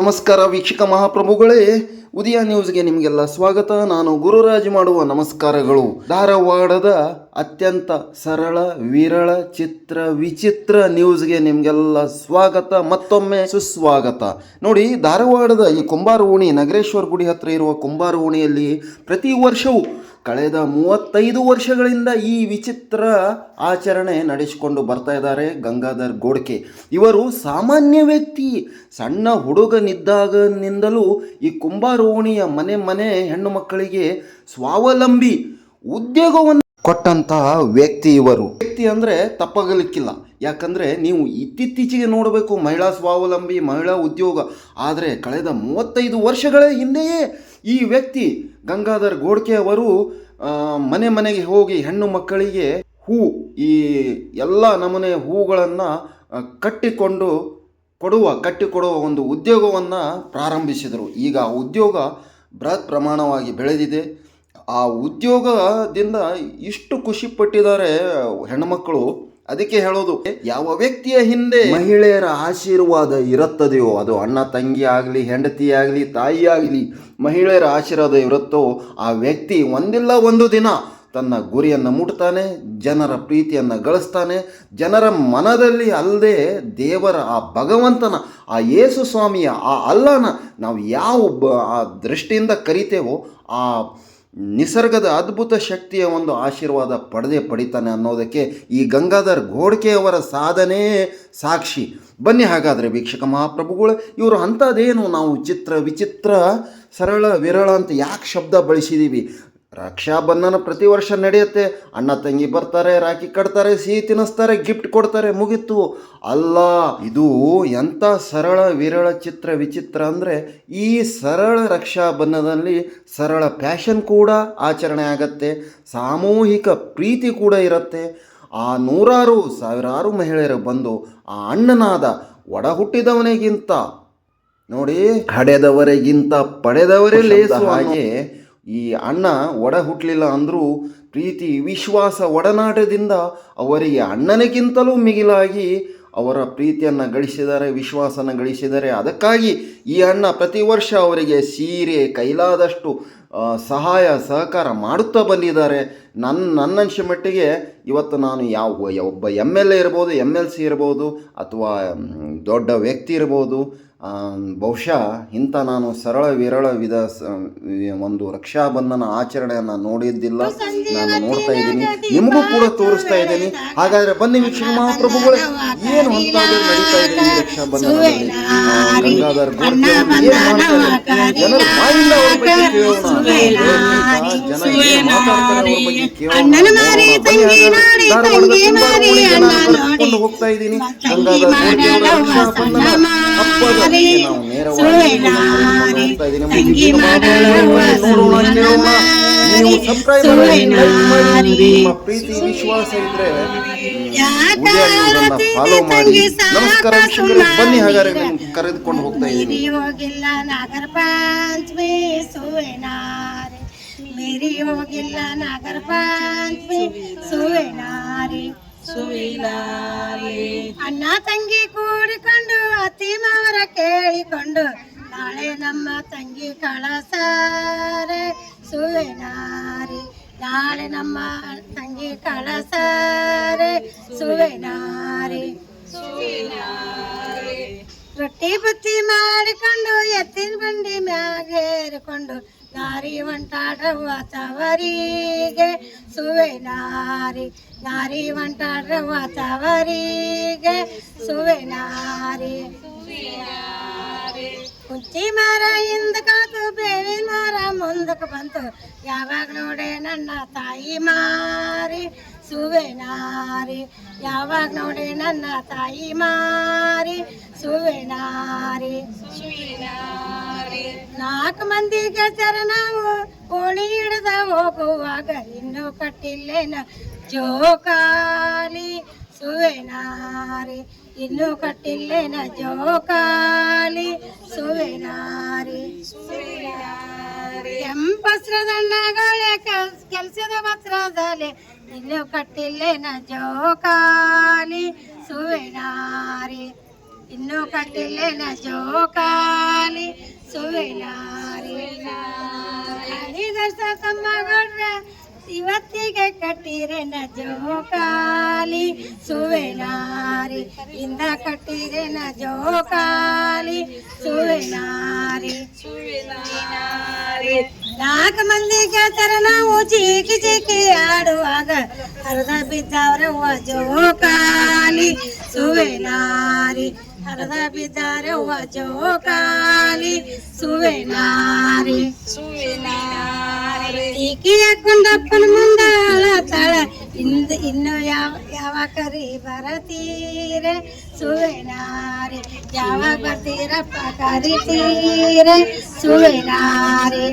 ನಮಸ್ಕಾರ ವೀಕ್ಷಕ ಮಹಾಪ್ರಭುಗಳೇ, ಉದಯ ನ್ಯೂಸ್ಗೆ ನಿಮಗೆಲ್ಲ ಸ್ವಾಗತ. ನಾನು ಗುರುರಾಜ್ ಮಾಡುವ ನಮಸ್ಕಾರಗಳು. ಧಾರವಾಡದ ಅತ್ಯಂತ ಸರಳ, ವಿರಳ, ಚಿತ್ರ, ವಿಚಿತ್ರ ನ್ಯೂಸ್ಗೆ ನಿಮಗೆಲ್ಲ ಸ್ವಾಗತ. ಮತ್ತೊಮ್ಮೆ ಸುಸ್ವಾಗತ. ನೋಡಿ, ಧಾರವಾಡದ ಈ ಕುಂಬಾರ ಓಣಿ ನಗರೇಶ್ವರ ಗುಡಿ ಹತ್ರ ಇರುವ ಕುಂಬಾರ ಓಣಿಯಲ್ಲಿ ಪ್ರತಿ ವರ್ಷವೂ ಕಳೆದ ಮೂವತ್ತೈದು ವರ್ಷಗಳಿಂದ ಈ ವಿಚಿತ್ರ ಆಚರಣೆ ನಡೆಸಿಕೊಂಡು ಬರ್ತಾ ಇದ್ದಾರೆ ಗಂಗಾಧರ್ ಗೋಡ್ಕೆ. ಇವರು ಸಾಮಾನ್ಯ ವ್ಯಕ್ತಿ, ಸಣ್ಣ ಹುಡುಗನಿದ್ದಾಗನಿಂದಲೂ ಈ ಕುಂಬಾರೋಣಿಯ ಮನೆ ಮನೆ ಹೆಣ್ಣು ಮಕ್ಕಳಿಗೆ ಸ್ವಾವಲಂಬಿ ಉದ್ಯೋಗವನ್ನು ಕೊಟ್ಟಂತಹ ವ್ಯಕ್ತಿ ಇವರು. ವ್ಯಕ್ತಿ ಅಂದರೆ ತಪ್ಪಾಗಲಿಕ್ಕಿಲ್ಲ. ಯಾಕಂದರೆ ನೀವು ಇತ್ತೀಚೆಗೆ ನೋಡಬೇಕು ಮಹಿಳಾ ಸ್ವಾವಲಂಬಿ, ಮಹಿಳಾ ಉದ್ಯೋಗ. ಆದರೆ ಕಳೆದ ಮೂವತ್ತೈದು ವರ್ಷಗಳ ಹಿಂದೆಯೇ ಈ ವ್ಯಕ್ತಿ ಗಂಗಾಧರ್ ಗೋಡ್ಕೆ ಅವರು ಮನೆ ಮನೆಗೆ ಹೋಗಿ ಹೆಣ್ಣು ಮಕ್ಕಳಿಗೆ ಹೂ, ಈ ಎಲ್ಲ ನಮೂನೆ ಹೂಗಳನ್ನು ಕಟ್ಟಿಕೊಂಡು ಕೊಡುವ, ಕಟ್ಟಿಕೊಡುವ ಒಂದು ಉದ್ಯೋಗವನ್ನು ಪ್ರಾರಂಭಿಸಿದರು. ಈಗ ಆ ಉದ್ಯೋಗ ಬೃಹತ್ ಪ್ರಮಾಣವಾಗಿ ಬೆಳೆದಿದೆ. ಆ ಉದ್ಯೋಗದಿಂದ ಇಷ್ಟು ಖುಷಿ ಪಟ್ಟಿದ್ದಾರೆ ಹೆಣ್ಮಕ್ಕಳು ಅದಕ್ಕೆ ಹೇಳೋದು, ಯಾವ ವ್ಯಕ್ತಿಯ ಹಿಂದೆ ಮಹಿಳೆಯರ ಆಶೀರ್ವಾದ ಇರುತ್ತದೆಯೋ, ಅದು ಅಣ್ಣ ತಂಗಿ ಆಗಲಿ, ಹೆಂಡತಿ ಆಗಲಿ, ತಾಯಿ ಆಗಲಿ, ಮಹಿಳೆಯರ ಆಶೀರ್ವಾದ ಇರುತ್ತೋ, ಆ ವ್ಯಕ್ತಿ ಒಂದಿಲ್ಲ ಒಂದು ದಿನ ತನ್ನ ಗುರಿಯನ್ನು ಮುಟ್ತಾನೆ, ಜನರ ಪ್ರೀತಿಯನ್ನು ಗಳಿಸ್ತಾನೆ, ಜನರ ಮನದಲ್ಲಿ ಅಲ್ಲದೆ ದೇವರ ಆ ಭಗವಂತನ, ಆ ಯೇಸು ಸ್ವಾಮಿಯ ಆ ಅಲ್ಲನ ನಾವು ಯಾವ ಆ ದೃಷ್ಟಿಯಿಂದ ಕರಿತೇವೋ, ಆ ನಿಸರ್ಗದ ಅದ್ಭುತ ಶಕ್ತಿಯ ಒಂದು ಆಶೀರ್ವಾದ ಪಡೆದೇ ಪಡಿತಾನೆ ಅನ್ನೋದಕ್ಕೆ ಈ ಗಂಗಾಧರ್ ಘೋಡ್ಕೆಯವರ ಸಾಧನೆ ಸಾಕ್ಷಿ. ಬನ್ನಿ ಹಾಗಾದರೆ ವೀಕ್ಷಕ ಮಹಾಪ್ರಭುಗಳು, ಇವರು ಅಂಥದ್ದೇನು ನಾವು ಚಿತ್ರ ವಿಚಿತ್ರ ಸರಳ ವಿರಳ ಅಂತ ಯಾಕೆ ಶಬ್ದ ಬಳಸಿದ್ದೀವಿ ರಕ್ಷಾಬಂಧನ ಪ್ರತಿ ವರ್ಷ ನಡೆಯುತ್ತೆ. ಅಣ್ಣ ತಂಗಿ ಬರ್ತಾರೆ ರಾಖಿ ಕಟ್ತಾರೆ ಸಿಹಿ ತಿನ್ನಿಸ್ತಾರೆ ಗಿಫ್ಟ್ ಕೊಡ್ತಾರೆ ಮುಗೀತು. ಅಲ್ಲ ಇದು ಎಂಥ ಸರಳ ವಿರಳ ಚಿತ್ರ ವಿಚಿತ್ರ ಅಂದರೆ ಈ ಸರಳ ರಕ್ಷಾಬಂಧನದಲ್ಲಿ ಸರಳ ಫ್ಯಾಷನ್ ಕೂಡ ಆಚರಣೆ ಆಗತ್ತೆ. ಸಾಮೂಹಿಕ ಪ್ರೀತಿ ಕೂಡ ಇರುತ್ತೆ. ಆ ನೂರಾರು ಸಾವಿರಾರು ಮಹಿಳೆಯರು ಬಂದು ಆ ಅಣ್ಣನಾದ ಒಡ ಹುಟ್ಟಿದವನಿಗಿಂತ ನೋಡಿ ಹಡೆದವರಿಗಿಂತ ಪಡೆದವರೇ ಲೇಸು ಹಾಗೆ ಈ ಅಣ್ಣ ಒಡ ಹುಟ್ಟಲಿಲ್ಲ ಅಂದರೂ ಪ್ರೀತಿ ವಿಶ್ವಾಸ ಒಡನಾಟದಿಂದ ಅವರಿಗೆ ಅಣ್ಣನಿಗಿಂತಲೂ ಮಿಗಿಲಾಗಿ ಅವರ ಪ್ರೀತಿಯನ್ನು ಗಳಿಸಿದ್ದಾರೆ ವಿಶ್ವಾಸನ ಗಳಿಸಿದ್ದಾರೆ ಅದಕ್ಕಾಗಿ ಈ ಅಣ್ಣ ಪ್ರತಿ ವರ್ಷ ಅವರಿಗೆ ಸೀರೆ, ಕೈಲಾದಷ್ಟು ಸಹಾಯ, ಸಹಕಾರ ಮಾಡುತ್ತಾ ಬಂದಿದ್ದಾರೆ. ನನ್ನ ನನ್ನಂಶ ಮಟ್ಟಿಗೆ ಇವತ್ತು ನಾನು ಯಾವ, ಒಬ್ಬ ಎಂ ಎಲ್ ಎ ಇರ್ಬೋದು ಎಂ ಎಲ್ ಸಿ ಇರ್ಬೋದು, ಅಥವಾ ದೊಡ್ಡ ವ್ಯಕ್ತಿ ಇರ್ಬೋದು ಬಹುಶಃ ಇಂಥ ನಾನು ಸರಳ ವಿರಳ ವಿಧ ಒಂದು ರಕ್ಷಾಬಂಧನ ಆಚರಣೆಯನ್ನು ನೋಡಿದ್ದಿಲ್ಲ. ನಾನು ನೋಡ್ತಾ ಇದ್ದೀನಿ. ನಿಮಗೂ ಕೂಡ ತೋರಿಸ್ತಾ ಇದ್ದೀನಿ. ಹಾಗಾದ್ರೆ ಬನ್ನಿ ವೀಕ್ಷಣೆ ಮಹಾಪ್ರಭುಗಳೇ ಏನು ಅಂತ ನಡೀತಾ ಇದೆ ಈ ರಕ್ಷಾಬಂಧನದಲ್ಲಿ? ಗಂಗಾಧರ್ ಜನರ ಬಾಯಿಂದ ಅವ್ರ ಬಗ್ಗೆ ಕೇಳೋಣ. ಹೇಳ್ತಾ ಜನ ಏನ್ ಮಾತಾಡ್ತಾರೆ ಅವ್ರ ಬಗ್ಗೆ ಕೇಳೋಣ. ಕಟ್ಕೊಂಡು ಹೋಗ್ತಾ ಇದ್ದೀನಿ. ನೀವು ಸಬ್ಸ್ಕ್ರೈಬ್ ಮಾಡಿ ನಿಮ್ಮ ಪ್ರೀತಿ ವಿಶ್ವಾಸ ಇದ್ರೆ ಫಾಲೋ ಮಾಡಿ. ಬನ್ನಿ ಹಾಗಾದ್ರೆ ಕರೆದುಕೊಂಡು ಹೋಗ್ತಾ ಇದ್ದೀನಿ. ನಾಗರ ಪಂಚಮಿ ಸುವೆನಾರೆ. ಮೇರಿ ಹೋಗಿಲ್ಲ ನಾಗರ ಪಂಚಮಿ ಸುವಿಲಾರಿ ಅಣ್ಣ ತಂಗಿ ಕೂಡಿಕೊಂಡು ಅತಿ ಮಾವರ ಕೇಳಿಕೊಂಡು ನಾಳೆ ನಮ್ಮ ತಂಗಿ ಕಳಸಾರೆ ಸುವೆನಾರಿ ನಾಳೆ ನಮ್ಮ ತಂಗಿ ಕಳಸಾರೆ ಸುವೆನಾರಿ ರೊಟ್ಟಿ ಬುತ್ತಿ ಮಾಡಿಕೊಂಡು ಎತ್ತಿನ ಬಂಡಿ ಮ್ಯಾಗೇರಿಕೊಂಡು ನಾರಿ ಹೊಂಟಾಡ್ರವ್ವ ತವರಿಗೆ ಸುವೆ ನಾರಿ ನಾರಿ ಹೊಂಟಾಡ್ರವ್ವ ತವರಿಗೆ ಸುವೆ ನಾರಿ ಕುಂಚಿ ಮರ ಹಿಂದ ಕಾತು ಬೇವಿನ ಮರ ಮುಂದಕ್ಕೆ ಬಂತು ಯಾವಾಗ ನೋಡೆ ನನ್ನ ತಾಯಿ ಮಾರಿ ಸುವೆ ನಾರಿ ಯಾವಾಗ ನೋಡೆ ನನ್ನ ತಾಯಿ ಮಾರಿ ಸುವೆ ನಾರಿ ನಾಲ್ಕು ಮಂದಿಗೆ ಗೆಜರ ನಾವು ಕೋಳಿ ಹಿಡಿದ ಹೋಗುವಾಗ ಇನ್ನೂ ಕಟ್ಟಿಲ್ಲೇನ? ಜೋಕಾಲಿ ಸುವೆನಾರಿ ಇನ್ನೂ ಕಟ್ಟಿಲ್ಲೇನ? ಜೋಕಾಲಿ ಸುವೆನಾರಿ ಕೆಂಪಸ್ರದಣ್ಣಗಳೇ ಕೆಲ್ಸದ ವಸ್ತ್ರದಲ್ಲಿ ಇನ್ನೂ ಕಟ್ಟಿಲ್ಲೇನ? ಜೋಕಾಲಿ ಸುವೆನಾರಿ ಇನ್ನು ಕಟ್ಟಿಲೆನ ಜೋಕಾಲಿ ಸುವೆನಾರಿನಾರಿದರ್ಶಕಮ್ಮಗೊಡ್ರ ಇವತ್ತಿಗೆ ಕಟ್ಟಿರೆನ ಜೋಕಾಲಿ ಸುವೆನಾರಿ ಇಂದ ಕಟ್ಟಿರೆನ ಜೋಕಾಲಿ ಸುವೆನಾರಿ ಸುವೆನಾರಿ ನಾಲ್ಕು ಮಂದಿ ಕೇಳ್ತಾರ ನಾವು ಚೀಕಿ ಚೀಕಿ ಆಡುವಾಗ ಅರ್ಧ ಬಿದ್ದವ್ರವ್ವ ಜೋಕಾಲಿ ಸುವೆನಾರಿ ಹರದ ಬಿದ್ದವ್ರವ್ವ ಜೋಕಾಲಿ ಸುವೆನಾರಿ ಟೀಕಿ ಹಾಕೊಂಡಪ್ಪನ ಮುಂದ ಅಳತಾಳ ಇಂದ ಇನ್ನು ಯಾವ ಯಾವ ಕರಿ ಬರತೀರೆ ಸುವೆನಾರಿ ಯಾವಾಗ ಬರ್ತೀರಪ್ಪ ಕರಿತೀರೆ ಸುವೆನಾರಿ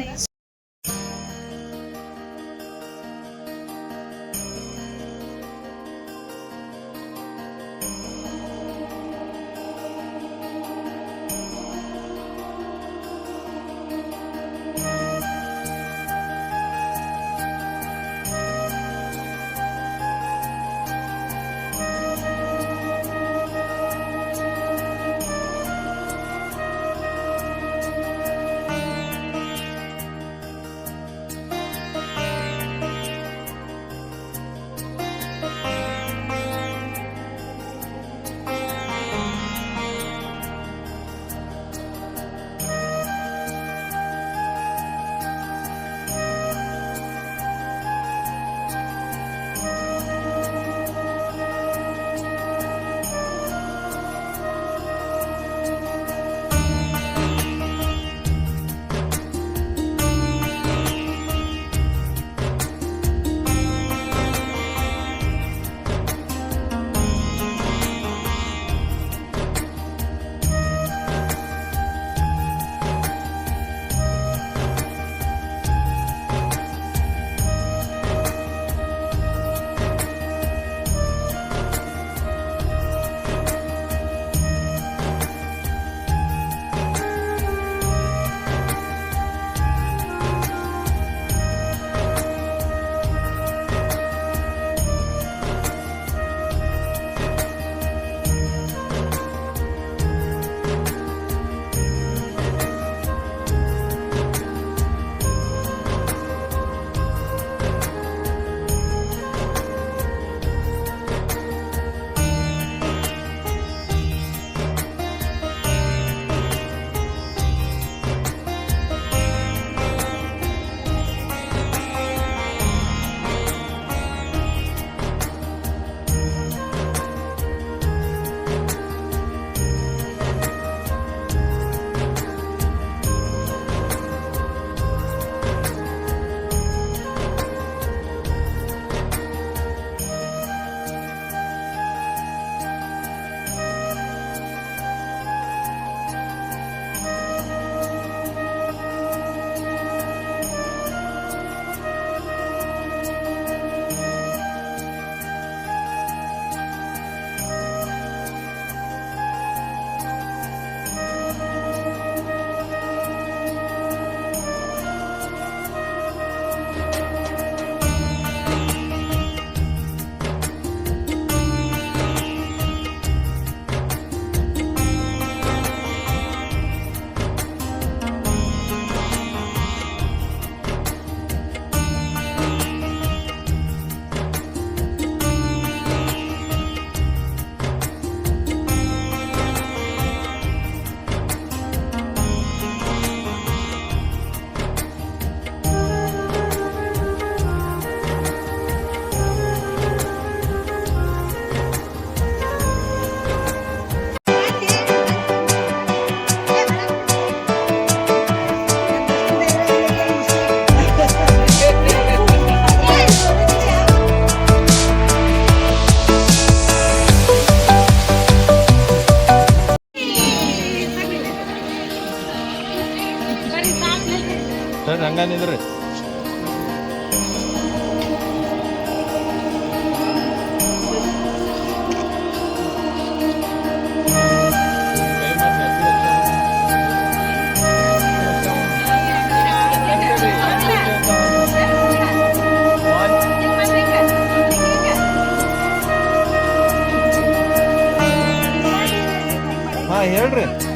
ಹೇಳ್ರಿ.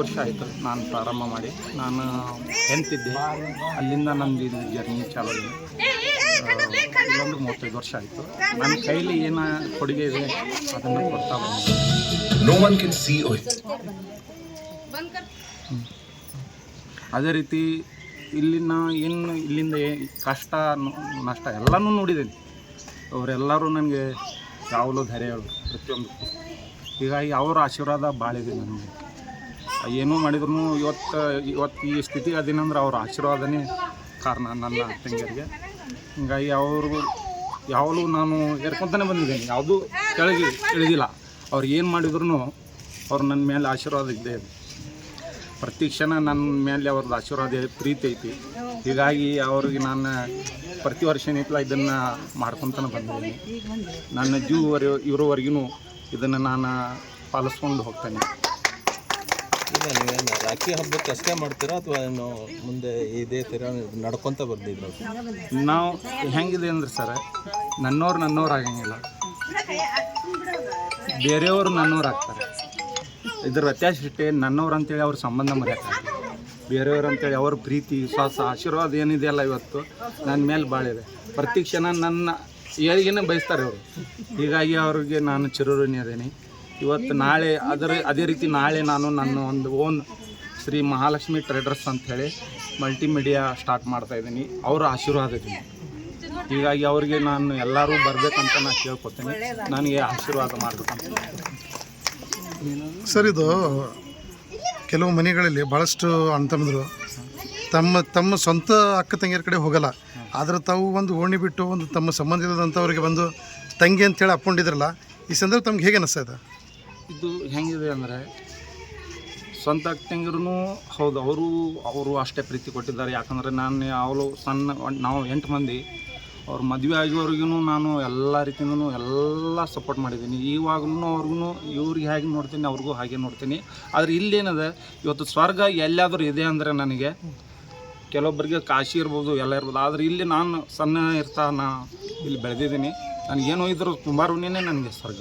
ವರ್ಷ ಆಯಿತು ನಾನು ಪ್ರಾರಂಭ ಮಾಡಿ. ನಾನು ಎಂತಿದ್ದೆ ಅಲ್ಲಿಂದ ನಂದು ಇದು ಜರ್ನಿ ಚಾಲೂ ಇಲ್ಲೊಂದು ಮೂವತ್ತೈದು ವರ್ಷ ಆಯಿತು. ನನ್ನ ಕೈಲಿ ಏನು ಕೊಡುಗೆ ಇದೆ ಅದನ್ನು ಕೊಡ್ತಾ ಅದೇ ರೀತಿ ಇಲ್ಲಿನ ಏನು ಇಲ್ಲಿಂದ ಕಷ್ಟ ನಷ್ಟ ಎಲ್ಲನೂ ನೋಡಿದ್ದೀನಿ. ಅವರೆಲ್ಲರೂ ನನಗೆ ಯಾವಲೂ ಧೈರ್ಯ ಹೇಳೋದು ಪ್ರತಿಯೊಂದು ಹೀಗಾಗಿ ಅವರ ಆಶೀರ್ವಾದ ಭಾಳ ಇದೆ ನನಗೆ. ಏನೂ ಮಾಡಿದ್ರು ಇವತ್ತು ಇವತ್ತು ಈ ಸ್ಥಿತಿ ಅದೇನಂದ್ರೆ ಅವ್ರ ಆಶೀರ್ವಾದನೇ ಕಾರಣ ನನ್ನ ತಂಗಿಯರಿಗೆ. ಹಿಂಗಾಗಿ ಅವ್ರಿಗೂ ಯಾವಾಗಲೂ ನಾನು ಎರ್ಕೊಂತಾನೆ ಬಂದಿದ್ದೀನಿ. ಯಾವುದೂ ಕೆಳಗೆ ಇಳಿದಿಲ್ಲ. ಅವ್ರು ಏನು ಮಾಡಿದ್ರು ಅವ್ರು ನನ್ನ ಮೇಲೆ ಆಶೀರ್ವಾದ ಇದ್ದೇ ಇದೆ. ಪ್ರತಿ ಕ್ಷಣ ನನ್ನ ಮೇಲೆ ಅವ್ರದ್ದು ಆಶೀರ್ವಾದ ಪ್ರೀತಿ ಐತಿ. ಹೀಗಾಗಿ ಅವ್ರಿಗೆ ನಾನು ಪ್ರತಿ ವರ್ಷ ಏನಿತ್ತಲ್ಲ ಇದನ್ನು ಮಾಡ್ಕೊತಾನೆ ಬಂದಿದ್ದೀನಿ. ನನ್ನ ಜೀವವರೆ ಇರೋವರೆಗೂ ಇದನ್ನು ನಾನು ಪಾಲಿಸ್ಕೊಂಡು ಹೋಗ್ತೇನೆ. ಈಗ ನೀವೇನು ರಾಖಿ ಹಬ್ಬಕ್ಕೆ ಅಷ್ಟೇ ಮಾಡ್ತೀರಾ ಅಥವಾ ಏನು ಮುಂದೆ ಇದೇ ಥರ ನಡ್ಕೊತ ಬಂದಿದ್ರು ನಾವು ಹೆಂಗಿದೆ ಅಂದ್ರೆ ಸರ್ ನನ್ನವ್ರು ನನ್ನವ್ರು ಆಗಂಗಿಲ್ಲ. ಬೇರೆಯವರು ನನ್ನೋರು ಆಗ್ತಾರೆ. ಇದ್ರ ವ್ಯತ್ಯಾಸ ಇಷ್ಟೇ ನನ್ನವ್ರು ಅಂತೇಳಿ ಅವ್ರ ಸಂಬಂಧ ಮರೆಯೋಕ್ಕಾಗಲ್ಲ ಬೇರೆಯವ್ರು ಅಂತೇಳಿ ಅವ್ರ ಪ್ರೀತಿ, ವಿಶ್ವಾಸ, ಆಶೀರ್ವಾದ ಏನಿದೆಯಲ್ಲ ಇವತ್ತು ನನ್ನ ಮೇಲೆ ಭಾಳಿದೆ ಪ್ರತಿ ಕ್ಷಣ ನನ್ನ ಏಳಿಗೆನೇ ಬಯಸ್ತಾರೆ ಅವರು. ಹೀಗಾಗಿ ಅವ್ರಿಗೆ ನಾನು ಚಿರಋಣಿ ಅದೇನಿ ಇವತ್ತು ನಾಳೆ ಅದರ ಅದೇ ರೀತಿ ನಾಳೆ ನಾನು ನನ್ನ ಒಂದು ಓನ್ ಶ್ರೀ ಮಹಾಲಕ್ಷ್ಮಿ ಟ್ರೇಡರ್ಸ್ ಅಂಥೇಳಿ ಮಲ್ಟಿಮೀಡಿಯಾ ಸ್ಟಾರ್ಟ್ ಮಾಡ್ತಾ ಇದ್ದೀನಿ. ಅವರ ಆಶೀರ್ವಾದ ಇದ್ದೀನಿ ಹೀಗಾಗಿ ಅವರಿಗೆ ನಾನು ಎಲ್ಲರೂ ಬರಬೇಕಂತ ನಾನು ಕೇಳ್ಕೊತೀನಿ. ನನಗೆ ಆಶೀರ್ವಾದ ಮಾಡಬೇಕಂತ. ಸರ್ ಇದು ಕೆಲವು ಮನೆಗಳಲ್ಲಿ ಭಾಳಷ್ಟು ಅಂತಂದ್ರು. ತಮ್ಮ ತಮ್ಮ ಸ್ವಂತ ಅಕ್ಕ ತಂಗಿಯರ ಕಡೆ ಹೋಗಲ್ಲ. ಆದರೆ ತಾವು ಒಂದು ಓಣಿ ಬಿಟ್ಟು ಒಂದು ತಮ್ಮ ಸಂಬಂಧಿಸಿದಂಥವ್ರಿಗೆ ಬಂದು ತಂಗಿ ಅಂತೇಳಿ ಅಪ್ಕೊಂಡಿದ್ರಲ್ಲ ಈ ಸಂದರ್ಭ ತಮ್ಗೆ ಹೇಗೆ ಅನಿಸ್ತಾ ಇದು? ಹೆಂಗಿದೆ ಅಂದರೆ ಸ್ವಂತ ಅಕ್ಕಂಗಿರೂ ಹೌದು, ಅವರು ಅವರು ಅಷ್ಟೇ ಪ್ರೀತಿ ಕೊಟ್ಟಿದ್ದಾರೆ. ಯಾಕಂದರೆ ನಾನು ಅವಳು ಸಣ್ಣ, ನಾವು ಎಂಟು ಮಂದಿ, ಅವ್ರ ಮದುವೆ ಆಗಿವರೆಗೂ ನಾನು ಎಲ್ಲ ರೀತಿಯಿಂದನೂ ಎಲ್ಲ ಸಪೋರ್ಟ್ ಮಾಡಿದ್ದೀನಿ. ಇವಾಗೂ ಅವ್ರಿಗೂ ಇವ್ರಿಗೆ ಹೇಗೆ ನೋಡ್ತೀನಿ, ಅವ್ರಿಗೂ ಹಾಗೆ ನೋಡ್ತೀನಿ. ಆದರೆ ಇಲ್ಲೇನಿದೆ, ಇವತ್ತು ಸ್ವರ್ಗ ಎಲ್ಲಾದರೂ ಇದೆ ಅಂದರೆ ನನಗೆ ಕೆಲವೊಬ್ಬರಿಗೆ ಕಾಶಿ ಇರ್ಬೋದು, ಎಲ್ಲ ಇರ್ಬೋದು. ಆದರೆ ಇಲ್ಲಿ ನಾನು ಸಣ್ಣ ಇರ್ತಾ, ನಾ ಇಲ್ಲಿ ಬೆಳೆದಿದ್ದೀನಿ. ನನಗೇನು ಇದ್ರು ಕುಂಬಾರುನೇ ನನಗೆ ಸ್ವರ್ಗ.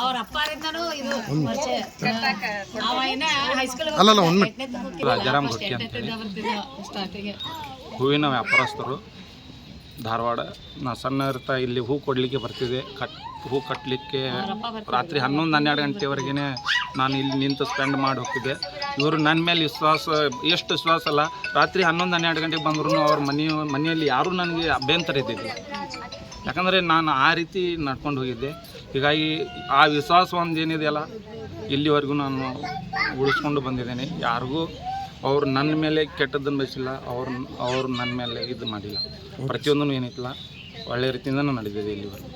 ಅವ್ರ ಅಪ್ಪಾರಿಂದನೂ ಇದು ಪರಿಚಯ ಅವ ಏನ ಹೈಸ್ಕೂಲ್ ಅಲ್ಲಲ್ಲ ಒಂದು ರಾಜಾರಾಮ್ ಗೊತ್ತಿ ಅಂತೇಳಿ. ಸ್ಟಾರ್ಟಿಗೆ ಹೂವಿನ ವ್ಯಾಪಾರಸ್ಥರು ಧಾರವಾಡ. ನಾ ಸಣ್ಣ ಇರ್ತಾ ಇಲ್ಲಿ ಹೂ ಕೊಡಲಿಕ್ಕೆ ಬರ್ತಿದ್ದೆ. ಕಟ್ ಹೂ ಕಟ್ಟಲಿಕ್ಕೆ ರಾತ್ರಿ ಹನ್ನೊಂದು ಹನ್ನೆರಡು ಗಂಟೆವರೆಗೆ ನಾನು ಇಲ್ಲಿ ನಿಂತು ಸ್ಪೆಂಡ್ ಮಾಡಿ ಹೋಗ್ತಿದ್ದೆ. ಇವರು ನನ್ನ ಮೇಲೆ ವಿಶ್ವಾಸ ಎಷ್ಟು ವಿಶ್ವಾಸ ಅಲ್ಲ ರಾತ್ರಿ ಹನ್ನೊಂದು ಹನ್ನೆರಡು ಗಂಟೆಗೆ ಬಂದ್ರು ಅವ್ರ ಮನೆ ಮನೆಯಲ್ಲಿ ಯಾರೂ ನನಗೆ ಅಭ್ಯಂತರ ಇದ್ದಿದ್ದಿಲ್ಲ. ಯಾಕಂದರೆ ನಾನು ಆ ರೀತಿ ನಡ್ಕೊಂಡು ಹೋಗಿದ್ದೆ. ಹೀಗಾಗಿ ಆ ವಿಶ್ವಾಸ ಒಂದು ಏನಿದೆಯಲ್ಲ ಇಲ್ಲಿವರೆಗೂ ನಾನು ಉಳಿಸ್ಕೊಂಡು ಬಂದಿದ್ದೇನೆ. ಯಾರಿಗೂ ಅವ್ರು ನನ್ನ ಮೇಲೆ ಕೆಟ್ಟದ್ದನ್ನು ಬಯಸಿಲ್ಲ, ಅವ್ರು ಅವ್ರು ನನ್ನ ಮೇಲೆ ಇದು ಮಾಡಿಲ್ಲ. ಪ್ರತಿಯೊಂದೂ ಏನಿಲ್ಲ ಒಳ್ಳೆ ನಾನು ನಡೆದಿದೆ ಇಲ್ಲಿವರೆಗೂ.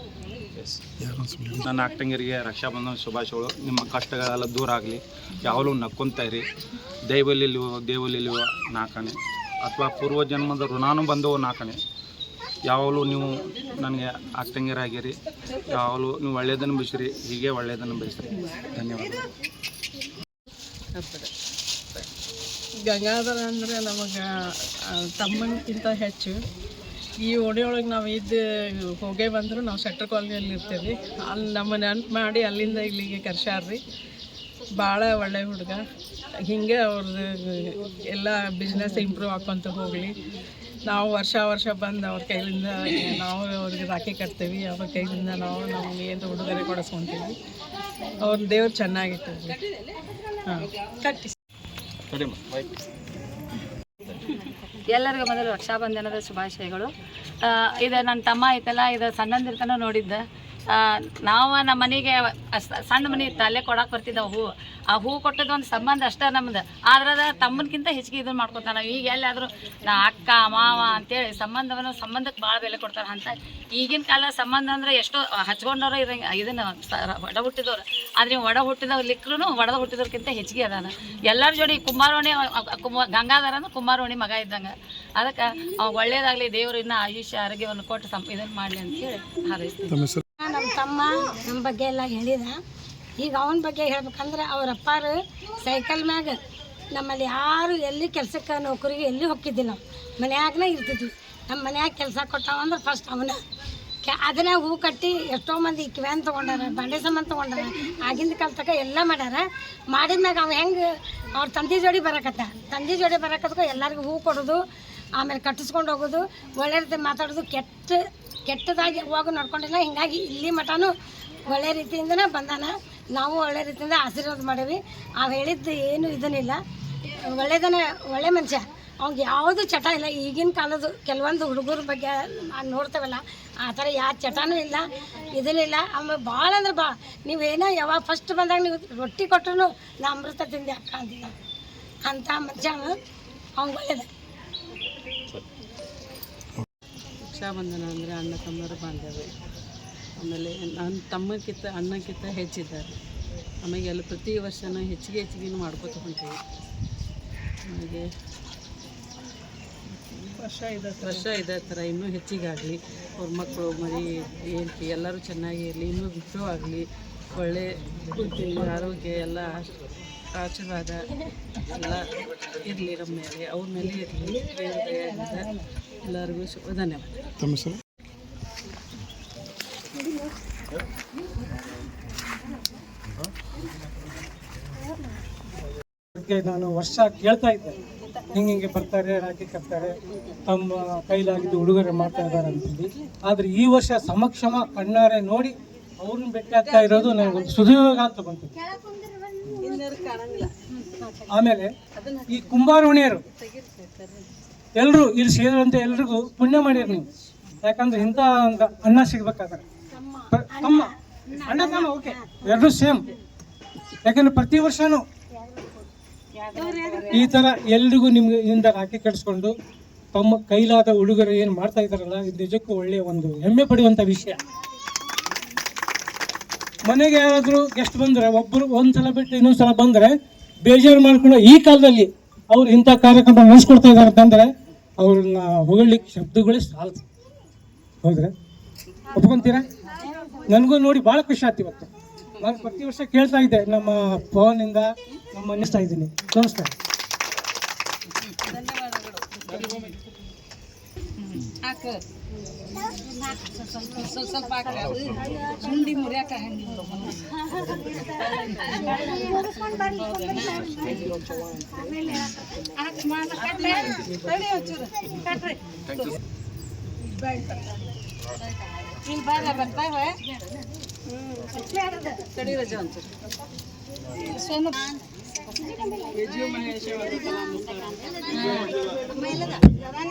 ನನ್ನ ಅಕ್ಕಂಗಿರಿಗೆ ರಕ್ಷಾಬಂಧನ ಶುಭಾಶಯಗಳು. ನಿಮ್ಮ ಕಷ್ಟಗಳೆಲ್ಲ ದೂರ ಆಗಲಿ, ಯಾವಾಗಲೂ ನಕ್ಕೊಂತ ಇರಿ. ದೈವಲಿಲ್ವೋ ದೇವಲಿಲ್ವೋ ನಾಲ್ಕಣೆ ಅಥವಾ ಪೂರ್ವ ಜನ್ಮದ ಋಣಾನು ಬಂದವು ನಾಲ್ಕಣೆ ಯಾವಾಗಲೂ ನೀವು ನನಗೆ ಅಕ್ಕಂಗಿರಾಗಿರಿ ಯಾವಾಗಲೂ ನೀವು ಒಳ್ಳೆಯದನ್ನು ಬಯಸಿರಿ, ಹೀಗೆ ಒಳ್ಳೆಯದನ್ನು ಬಯಸಿರಿ. ಧನ್ಯವಾದ ಗಂಗಾಧರ ಅಂದರೆ ನಮಗೆ ತಮ್ಮನಕ್ಕಿಂತ ಹೆಚ್ಚು. ಈ ಓಣಿಯೊಳಗೆ ನಾವು ಇದ್ದು ಹೋಗೇ ಬಂದರೂ ನಾವು ಸೆಟ್ರ್ ಕಾಲನಿಯಲ್ಲಿ ಇರ್ತೀವಿ. ಅಲ್ಲಿ ನಮ್ಮ ನೆನಪು ಮಾಡಿ ಅಲ್ಲಿಂದ ಇಲ್ಲಿಗೆ ಕರ್ಸ್ಯಾರ್ರಿ. ಭಾಳ ಒಳ್ಳೆ ಹುಡುಗ. ಹಿಂಗೆ ಅವ್ರದ್ದು ಎಲ್ಲ ಬಿಸ್ನೆಸ್ ಇಂಪ್ರೂವ್ ಆಕ್ಕೊಂತ ಹೋಗಲಿ. ನಾವು ವರ್ಷ ವರ್ಷ ಬಂದು ಅವ್ರ ಕೈಲಿಂದ ನಾವು ಅವ್ರಿಗೆ ರಾಖಿ ಕಟ್ತೀವಿ, ಅವ್ರ ಕೈಲಿಂದ ನಾವು ನಮ್ಗೆ ಏನು ಉಡುಗೊರೆ ಕೊಡಿಸ್ಕೊತೀವಿ. ಅವ್ರ ದೇವ್ರು ಚೆನ್ನಾಗಿತ್ತು ಹಾಂ, ಕಟ್ಟಿ. ಎಲ್ಲರಿಗೂ ಮೊದಲು ರಕ್ಷಾಬಂಧನದ ಶುಭಾಶಯಗಳು. ಇದು ನನ್ನ ತಮ್ಮ ಐತಲ್ಲ, ಇದು ಸಣ್ಣಂದಿರ್ತನ ನೋಡಿದ್ದೆ. ನಾವು ನಮ್ಮ ಮನೆಗೆ ಸಣ್ಣ ಮನೆ ಇತ್ತು, ಅಲ್ಲೇ ಕೊಡಕ್ಕೆ ಬರ್ತಿದ್ದವು ಹೂ. ಆ ಹೂ ಕೊಟ್ಟದ್ದು ಒಂದು ಸಂಬಂಧ ಅಷ್ಟೇ ನಮ್ದು. ಆದ್ರೆ ತಮ್ಮನಕ್ಕಿಂತ ಹೆಚ್ಚಿಗೆ ಇದನ್ನು ಮಾಡ್ಕೊತಾನೆ ನಾವು. ಈಗ ಎಲ್ಲಾದರೂ ನಾ ಅಕ್ಕ, ಮಾವ ಅಂತೇಳಿ ಸಂಬಂಧವನ್ನು ಸಂಬಂಧಕ್ಕೆ ಭಾಳ ಬೆಲೆ ಕೊಡ್ತಾರೆ ಅಂತ. ಈಗಿನ ಕಾಲ ಸಂಬಂಧ ಅಂದ್ರೆ ಎಷ್ಟೋ ಹಚ್ಕೊಂಡವ್ರು ಇರಂಗೆ ಇದನ್ನು ಒಡ ಹುಟ್ಟಿದವ್ರು. ಆದ್ರೆ ಒಡ ಹುಟ್ಟಿದವ್ರು ಲಿಕ್ರು ಒಡದ ಹುಟ್ಟಿದವ್ರಕ್ಕಿಂತ ಹೆಚ್ಚಿಗೆ ಅದಾನ. ಎಲ್ಲರ ಜೋಡಿ ಕುಮಾರವಣಿ ಕುಮ ಗಂಗಾಧರ ಅಂದ್ರೆ ಮಗ ಇದ್ದಂಗೆ. ಅದಕ್ಕೆ ಒಳ್ಳೇದಾಗಲಿ ದೇವರು ಇನ್ನೂ ಆಯುಷ್ಯ, ಆರೋಗ್ಯವನ್ನು ಕೊಟ್ಟು ಸಂ ಇದನ್ನು ಮಾಡಲಿ ಅಂತೇಳಿ ಹಾರೈಸ್ತೀನಿ. ನಮ್ಮ ತಮ್ಮ ನಮ್ಮ ಬಗ್ಗೆ ಎಲ್ಲ ಹೇಳಿದ. ಈಗ ಅವನ ಬಗ್ಗೆ ಹೇಳ್ಬೇಕಂದ್ರೆ ಅವ್ರ ಅಪ್ಪಾರು ಸೈಕಲ್ ಮ್ಯಾಗ ನಮ್ಮಲ್ಲಿ ಯಾರು ಎಲ್ಲಿ ಕೆಲಸಕ್ಕೆ ನೌಕರಿಗೆ ಎಲ್ಲಿ ಹೋಗಿದ್ದಿಲ್ಲ ನಾವು ಮನ್ಯಾಗನೇ ಇರ್ತಿದ್ವಿ. ನಮ್ಮ ಮನ್ಯಾಗ ಕೆಲಸ ಕೊಟ್ಟವಂದ್ರೆ ಫಸ್ಟ್ ಅವನ. ಅದನ್ನ ಹೂ ಕಟ್ಟಿ ಎಷ್ಟೋ ಮಂದಿ ಕಿವ್ಯಾನ್ ತೊಗೊಂಡಾರ, ಬಂಡೆ ಸಾಮಾನು ತೊಗೊಂಡಾರ, ಆಗಿಂದ ಕಾಲ ತಕ ಎಲ್ಲ ಮಾಡ್ಯಾರ. ಮಾಡಿದ್ಮ್ಯಾಗ ಅವ ಹೆಂಗೆ, ಅವ್ರ ತಂದೆ ಜೋಡಿ ಬರಕತ್ತ. ತಂದೆ ಜೋಡಿ ಬರಕತ್ಕ ಎಲ್ಲರಿಗೂ ಹೂ ಕೊಡೋದು, ಆಮೇಲೆ ಕಟ್ಟಿಸ್ಕೊಂಡು ಹೋಗೋದು ಒಳ್ಳೆ ರೀತಿ ಮಾತಾಡೋದು, ಕೆಟ್ಟ ಕೆಟ್ಟದಾಗಿ ಹೋಗು ನಡ್ಕೊಂಡಿಲ್ಲ. ಹಿಂಗಾಗಿ ಇಲ್ಲಿ ಮಠನೂ ಒಳ್ಳೆ ರೀತಿಯಿಂದನೇ ಬಂದಾನ. ನಾವು ಒಳ್ಳೆ ರೀತಿಯಿಂದ ಆಶೀರ್ವಾದ ಮಾಡೀವಿ. ಅವು ಹೇಳಿದ್ದು ಏನು ಇದನ್ನಿಲ್ಲ. ಒಳ್ಳೆದನ, ಒಳ್ಳೆ ಮನುಷ್ಯ. ಅವ್ನಿಗೆ ಯಾವುದು ಚಟ ಇಲ್ಲ. ಈಗಿನ ಕಾಲದ ಕೆಲವೊಂದು ಹುಡುಗರ ಬಗ್ಗೆ ನೋಡ್ತೇವಲ್ಲ, ಆ ಥರ ಯಾವ ಚಟನೂ ಇಲ್ಲ ಇದನ್ನಿಲ್ಲ ಆಮೇಲೆ ಭಾಳ ಅಂದ್ರೆ ಭಾಳ ನೀವೇನೋ ಯಾವಾಗ ಫಸ್ಟ್ ಬಂದಾಗ ನೀವು ರೊಟ್ಟಿ ಕೊಟ್ಟರು ನಾ ಅಮೃತ ತಿಂದೆ ಅಕ್ಕ ಅಂತ ಅಂಥ ಮನುಷ್ಯ ಅವ್ನು ಒಳ್ಳೇದು. ರಕ್ಷಾಬಂಧನ ಅಂದರೆ ಅಣ್ಣ ತಮ್ಮರ ಬಾಂಧವ್ಯ. ಆಮೇಲೆ ನನ್ನ ತಮ್ಮಕ್ಕಿಂತ ಅಣ್ಣಕ್ಕಿಂತ ಹೆಚ್ಚಿದ್ದಾರೆ. ಆಮೇಲೆ ಎಲ್ಲ ಪ್ರತಿ ವರ್ಷನೂ ಹೆಚ್ಚಿಗೆ ಹೆಚ್ಚಿಗೆ ಮಾಡ್ಕೊತ ಹೊಂಟೀವಿ. ಆಮೇಲೆ ವರ್ಷ ಇದೆ ವರ್ಷ ಇದೇ ಥರ ಇನ್ನೂ ಹೆಚ್ಚಿಗೆ ಆಗಲಿ ಅವ್ರ ಮಕ್ಕಳು ಮರಿ ಹೆಂಡತಿ ಎಲ್ಲರೂ ಚೆನ್ನಾಗಿ ಇರಲಿ ಇನ್ನೂ ವಿಶ್ವ ಆಗಲಿ ಒಳ್ಳೆ ಆರೋಗ್ಯ ಎಲ್ಲ ಆಶ್- ಆಶೀರ್ವಾದ ಎಲ್ಲ ಇರಲಿ ನಮ್ಮ ಮೇಲೆ. ಅವ್ರ ಮೇಲೆ ಇರಲಿ ಎಲ್ಲರಿಗೂ ಶುಭ ಧನ್ಯವಾದ. ತಮ್ಮ ಹೆಸರು? ಬಗ್ಗೆ ನಾನು ವರ್ಷ ಕೇಳ್ತಾ ಇದ್ದೆ ಹಿಂಗೆ ಹಿಂಗೆ ಬರ್ತಾರೆ ರಾಖಿ ಕಟ್ತಾರೆ ತಮ್ಮ ಕೈಲಾಗಿದ್ದು ಉಡುಗೊರೆ ಮಾಡ್ತಾ ಇದ್ದಾರೆ ಅಂತೇಳಿ ಆದರೆ ಈ ವರ್ಷ ಸಮಕ್ಷಮ ಕಣ್ಣಾರೆ ನೋಡಿ ಅವ್ರನ್ನ ಭೇಟಿ ಆಗ್ತಾ ಇರೋದು ನನಗೆ ಸುದಯೋಗ ಅಂತ ಬಂತು. ಆಮೇಲೆ ಈ ಕುಂಬಾರುಣಿಯರು ಎಲ್ಲರೂ ಇಲ್ಲಿ ಸೇರುವಂತೆ ಎಲ್ರಿಗೂ ಪುಣ್ಯ ಮಾಡಿರಿ ನೀವು. ಯಾಕಂದ್ರೆ ಇಂಥ ಒಂದು ಅನ್ನ ಸಿಗ್ಬೇಕಾದ್ರೆ ತಮ್ಮ. ಅಣ್ಣ ತಮ್ಮ ಓಕೆ ಎರಡೂ ಸೇಮ್ ಯಾಕಂದ್ರೆ ಪ್ರತಿ ವರ್ಷನೂ ಈ ತರ ಎಲ್ರಿಗೂ ನಿಮ್ಗೆ ಇಂದ ರಾಖಿ ಕಟ್ಸ್ಕೊಂಡು ತಮ್ಮ ಕೈಲಾದ ಉಡುಗೊರೆ ಏನು ಮಾಡ್ತಾ ಇದಾರಲ್ಲ ಇದು ನಿಜಕ್ಕೂ ಒಳ್ಳೆಯ ಒಂದು ಹೆಮ್ಮೆ ಪಡುವಂತ ವಿಷಯ. ಮನೆಗೆ ಯಾರಾದರೂ ಗೆಸ್ಟ್ ಬಂದ್ರೆ ಒಬ್ಬರು ಒಂದ್ಸಲ ಬಿಟ್ಟು ಇನ್ನೊಂದು ಸಲ ಬಂದ್ರೆ ಬೇಜಾರು ಮಾಡ್ಕೊಂಡು ಈ ಕಾಲದಲ್ಲಿ ಅವ್ರು ಇಂಥ ಕಾರ್ಯಕ್ರಮ ನಡೆಸ್ಕೊಡ್ತಾ ಇದ್ದಾರೆ ಅಂತಂದ್ರೆ ಅವ್ರನ್ನ ಹೊಗಳಿಕ್ಕೆ ಶಬ್ದಗಳೇ ಸಾಲ್ತು ಹೌದ್ರೆ? ಒಪ್ಕೊಂತೀರಾ? ನನಗೂ ನೋಡಿ ಭಾಳ ಖುಷಿ ಆಯ್ತು ಇವತ್ತು. ನಾನು ಪ್ರತಿ ವರ್ಷ ಕೇಳ್ತಾ ಇದ್ದೆ, ನಮ್ಮ ಪವನಿಂದ ನಮ್ಮ ಅನ್ನಿಸ್ತಾ ಇದ್ದೀನಿ. ನಮಸ್ಕಾರ सोशल पार्क झुंडी मुरिया का है ಇಲ್ಲಿ ಬಾಲ ಬರ್ತಾವೆ ತಡೀರ ಜಾನ್ಸು ಸೋನು ಎಜಿಯೋ ಮಹೇಶ ಮೈಲದ ಜವಾನ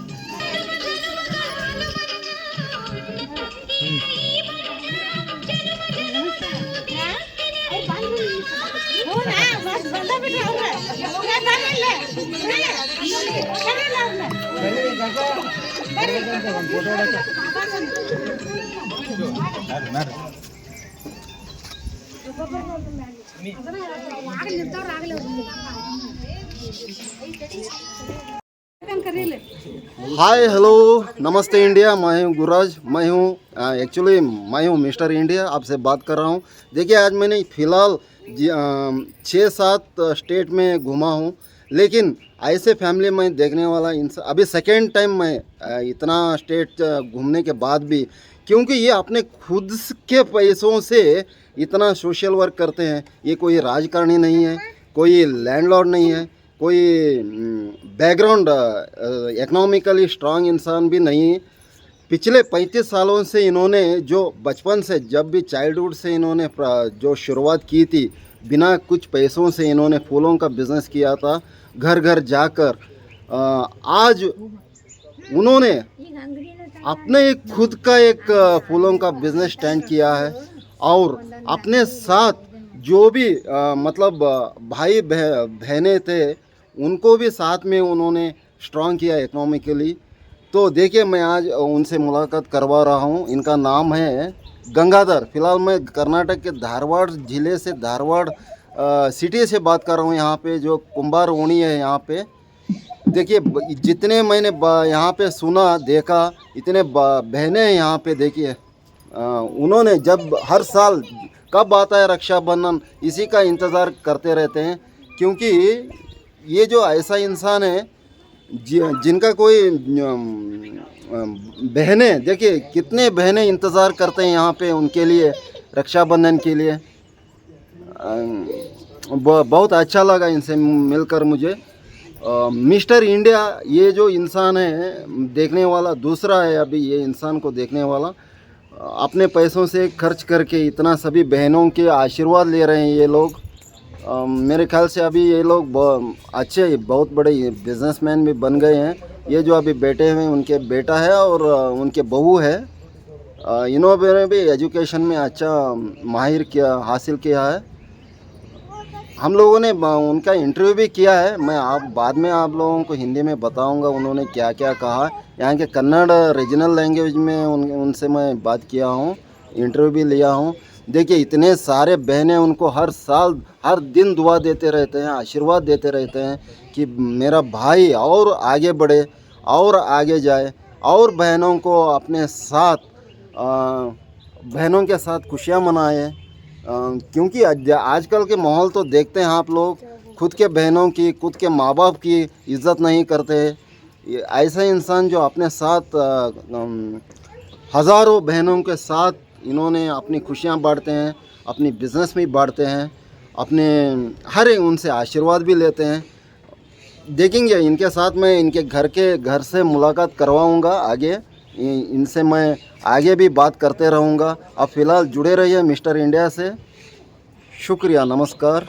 हाय हेलो नमस्ते इंडिया। मैं हूँ गुराज मैं हूँ एक्चुअली मैं हूँ मिस्टर इंडिया। आपसे बात कर रहा हूँ। देखिए, आज मैंने फ़िलहाल छः सात स्टेट में घूमा हूँ। लेकिन ऐसे फैमिली मैं देखने वाला इंसान, अभी सेकेंड टाइम मैं इतना स्टेट घूमने के बाद भी, क्योंकि ये अपने खुद के पैसों से इतना सोशल वर्क करते हैं। ये कोई राजकारणी नहीं है, कोई लैंडलॉर्ड नहीं है, कोई बैकग्राउंड इकोनॉमिकली स्ट्रांग इंसान भी नहीं पिछले 35 सालों से इन्होंने जो बचपन से जब भी चाइल्डहुड से इन्होंने जो शुरुआत की थी बिना कुछ पैसों से इन्होंने फूलों का बिज़नेस किया था घर घर जाकर आज उन्होंने अपने एक खुद का एक फूलों का बिज़नेस स्टैंड किया है और अपने साथ जो भी अ, मतलब भाई बह- बहनें थे उनको भी साथ में उन्होंने स्ट्रांग किया इकोनॉमिकली तो देखिए, मैं आज उनसे मुलाकात करवा रहा हूँ। इनका नाम है गंगाधर। फ़िलहाल मैं कर्नाटक के धारवाड़ ज़िले से धारवाड़ सिटी से बात कर रहा हूँ। यहाँ पे जो कुंभार ओणी है यहाँ पे। देखिए, जितने मैंने यहाँ पे सुना, देखा, इतने बहनें हैं यहाँ पे, देखिए उन्होंने जब हर साल कब आता है रक्षाबंधन, इसी का इंतज़ार करते रहते हैं। क्योंकि ये जो ऐसा इंसान है जि- जिनका कोई बहनें, देखिए कितने बहनें इंतज़ार करते हैं यहाँ पे उनके लिए, रक्षाबंधन के लिए। बहुत अच्छा लगा इनसे मिलकर मुझे। मिस्टर इंडिया, ये जो इंसान है, देखने वाला दूसरा है अभी ये इंसान को देखने वाला, अपने पैसों से खर्च करके इतना सभी बहनों के आशीर्वाद ले रहे हैं ये लोग। मेरे ख्याल से अभी ये लोग अच्छे, बहुत बड़े बिजनेसमैन भी बन गए हैं। ये जो अभी बेटे हैं, उनके बेटा है और उनके बहू है। इन्होंने भी एजुकेशन में अच्छा माहिर किया, हासिल किया है। हम लोगों ने उनका इंटरव्यू भी किया है। मैं आप, बाद में आप लोगों को हिंदी में बताऊँगा उन्होंने क्या क्या कहा। यहाँ के कन्नड़ रीजनल लैंग्वेज में उन, उनसे मैं बात किया हूँ इंटरव्यू भी लिया हूँ। देखिए, इतने सारे बहनें उनको हर साल, हर दिन दुआ देते रहते हैं, आशीर्वाद देते रहते हैं कि मेरा भाई और आगे बढ़े, और आगे जाए, और बहनों को अपने साथ बहनों के साथ खुशियाँ मनाए। क्योंकि आजकल के माहौल तो देखते हैं आप लोग, खुद के बहनों की, खुद के माँ बाप की इज़्ज़त नहीं करते। ऐसा इंसान जो अपने साथ हज़ारों बहनों के साथ इन्होंने अपनी खुशियाँ बांटते हैं, अपनी बिज़नेस में बांटते हैं, अपने हर एक उनसे आशीर्वाद भी लेते हैं। देखेंगे, इनके साथ मैं इनके घर के घर से मुलाकात करवाऊँगा आगे। इनसे मैं आगे भी बात करते रहूँगा। अब फ़िलहाल जुड़े रहिए मिस्टर इंडिया से। शुक्रिया, नमस्कार।